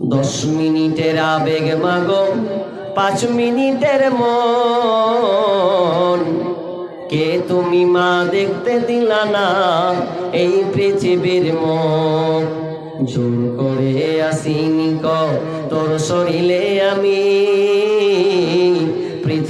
দশ মিনিটের আবেগ মাগো, পাঁচ মিনিটের মন। কে তুমি মা দেখতে দিলা না এই পৃথিবীর মন? জোর করে আসিনি ক, তোর শরীরে আমি।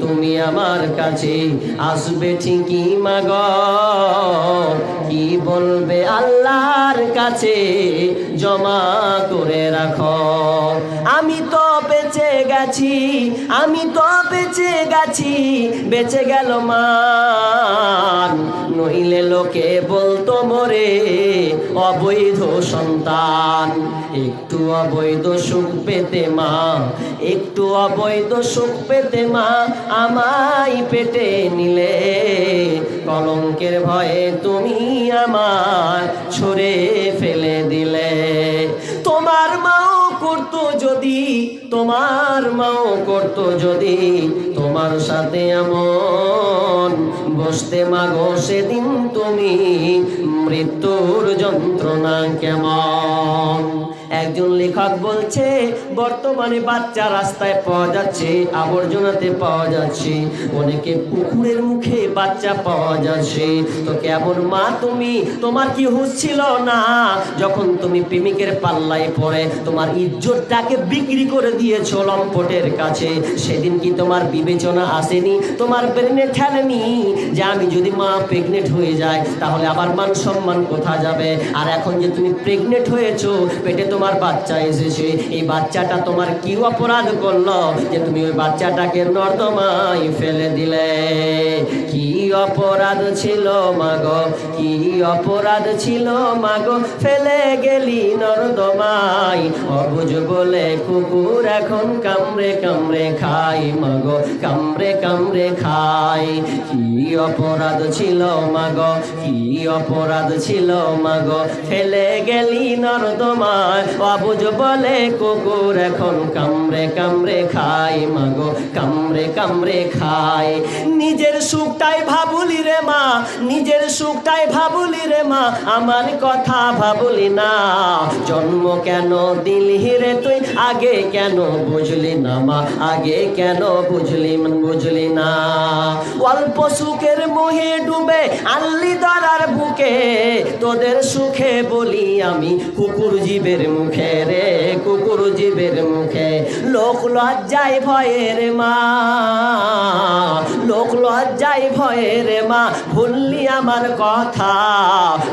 তুমি আমার কাছে আসবে ঠিকই, মাগ। কি বলবে আল্লাহর কাছে? জমা করে রাখো। আমি তো বেঁচে গেছি, আমি তো বেঁচে গেছি, বেঁচে গেল মান নইলে লোকে বলতো মরে, অবৈধ সন্তান। একটু অবৈধ সুখ পেতে মা, একটু অবৈধ সুখ পেতে মা। আমায় পেটে নিলে। কলঙ্কের ভয়ে তুমি আমার ছড়ে ফেলে দিলে। তোমার মাও করতো যদি, তোমার মাও করতো যদি, তোমার সাথে এমন বসতে মাগো সেদিন তুমি মৃত্যুর যন্ত্রণা কেমন? একজন লেখক বলছে, বর্তমানে বাচ্চা রাস্তায় পাওয়া যাচ্ছে, আবর্জনাতে পাওয়া যাচ্ছে। অনেকে পুকুরের মুখে বাচ্চা পাওয়া যাচ্ছে। তো কেমন মা তুমি, তোমার কি হুঁশ ছিল না? যখন তুমি প্রেমিকের পাল্লায় পড়ে, তোমার ইজ্জতটাকে বিক্রি করে দিয়েছ লম্পটের কাছে। সেদিন কি তোমার বিবেচনা আসেনি? তোমার ব্রেনে ঠেলেনি যে আমি যদি মা প্রেগনেন্ট হয়ে যায় তাহলে আবার মান সম্মান কোথা যাবে? আর এখন যে তুমি প্রেগনেন্ট হয়েছো, পেটে তোমার বাচ্চা এসেছে, এই বাচ্চাটা তোমার কি অপরাধ করল? যে তুমি ওই বাচ্চাটাকে নর্দমায় ফেলে দিলে। কি অপরাধ ছিল মাগো? কি অপরাধ ছিল মাগো? ফেলে গেলি নর্দমাই অবুঝ বলে কুকুর এখন কামড়ে কামড়ে খাই মাগো, কামড়ে কামড়ে খাই কি অপরাধ ছিল মাগো? কি অপরাধ ছিল মাগো? ফেলে গেলি নর্দমায়। অবুঝ বলে, কুকুর এখন কামড়ে কামড়ে খাই মাগো, কামড়ে কামড়ে খাই নিজের সুখটাই ভাবুলি রে মা, নিজের সুখটাই ভাবুলি রে মা, আমার কথা ভাবুলি না। জন্ম কেন দিলি রে তুই, আগে কেন বুঝলি না মা, আগে কেন বুঝলি বুঝলি না। অল্প সুখের মোহে ডুবে আল্লি দরার বুকে তোদের সুখে বলি আমি, কুকুর জীবের মুখে রে, কুকুর জীবের মুখে। লোক লজ্জায় ভয়ের মা। লজ্জায় ভয়ের মা, ভুললি আমার কথা।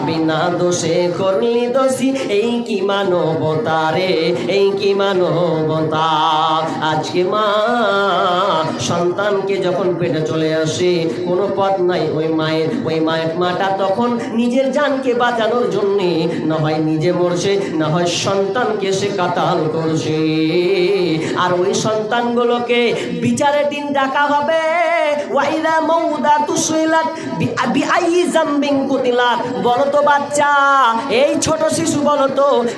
বিনা দোষে করলি দোষী, এই কি মানবতা রে? এই কি মানবতা? আজকে মা সন্তানকে যখন পেটে চলে আসে, কোনো পথ নাই ওই মায়ের। ওই মায়ের মাটা তখন নিজের জানকে বাঁচানোর জন্যে, না হয় নিজে মরছে, না হয় সন্তানকে সে কাতাল করছে। আর ওই সন্তানগুলোকে বিচারের দিন ডাকা হবে। ওয়াইরা বাচ্চা, এই ছোট শিশু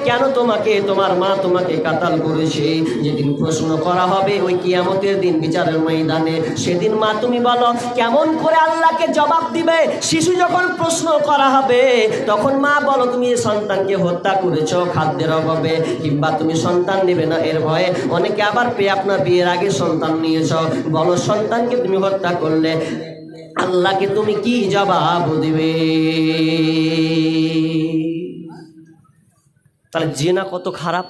কেন তোমাকে, তোমার মা তোমাকে কাতাল করেছে? যেদিন প্রশ্ন করা হবে ওই কিয়ামতের দিন বিচারের ময়দানে, সেদিন মা তুমি বলো, কেমন করে আল্লাহকে জবাব দিবে? শিশু যখন প্রশ্ন করা হবে, তখন মা বলো, তুমি সন্তানকে হত্যা করেছ খাদ্যের অভাবে, কিংবা তুমি সন্তান নেবে না এর ভয়ে। অনেকে আবার পেয়ে আপনার বিয়ের আগে সন্তান নিয়েছ। বলো, সন্তানকে তুমি হত্যা করলে আল্লাহকে তুমি কি জবাব দিবে? তাহলে জেনা কত খারাপ?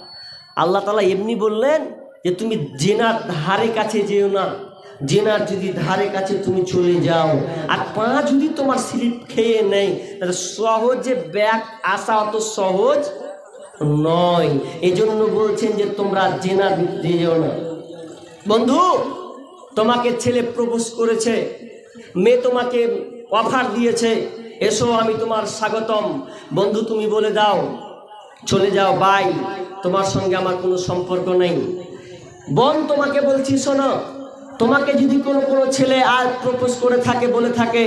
আল্লাহ তালা এমনি বললেন যে তুমি জেনার ধারে কাছে যেও না। জেনার যদি ধারে কাছে তুমি চলে যাও, আর পা যদি তোমার স্লিপ খেয়ে নেয় তাহলে সহজে ব্যাগ আসা অত সহজ নয়। এজন্য বলছেন যে তোমরা জেনার যেও না। বন্ধু, তোমাকে ছেলে প্রপোজ করেছে। মেয়ে তোমাকে অফার দিয়েছে। এসো, আমি তোমার স্বাগতম। বন্ধু, তুমি বলে দাও, চলে যাও বাই তোমার সঙ্গে আমার কোনো সম্পর্ক নেই। বোন, তোমাকে বলছি, শোনো, তোমাকে যদি কোনো কোনো ছেলে আর প্রপোজ করে থাকে, বলে থাকে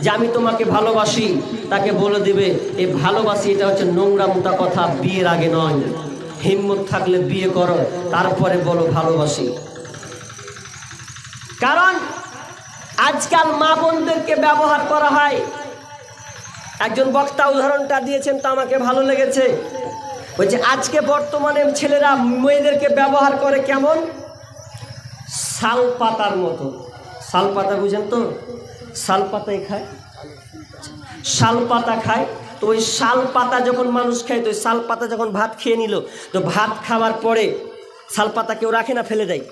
যে আমি তোমাকে ভালোবাসি, তাকে বলে দেবে, এ ভালোবাসি, এটা হচ্ছে নোংরা মোটা কথা, বিয়ের আগে নয়। হিম্মত থাকলে বিয়ে করো, তারপরে বলো ভালোবাসি। কারণ আজকাল মা বোনদেরকে ব্যবহার করা হয়। একজন বক্তা উদাহরণটা দিয়েছেন, তো আমাকে ভালো লেগেছে। বলছে, আজকে বর্তমানে ছেলেরা মেয়েদেরকে ব্যবহার করে কেমন? শাল পাতার মতো। শাল পাতা বুঝেন তো? শাল পাতাই খায়? শাল পাতা খায়? তো ওই শাল পাতা যখন মানুষ খায়, তো ওই শাল পাতা যখন ভাত খেয়ে নিল, তো ভাত খাওয়ার পরে শাল পাতা কেউ রাখে না, ফেলে দেয়?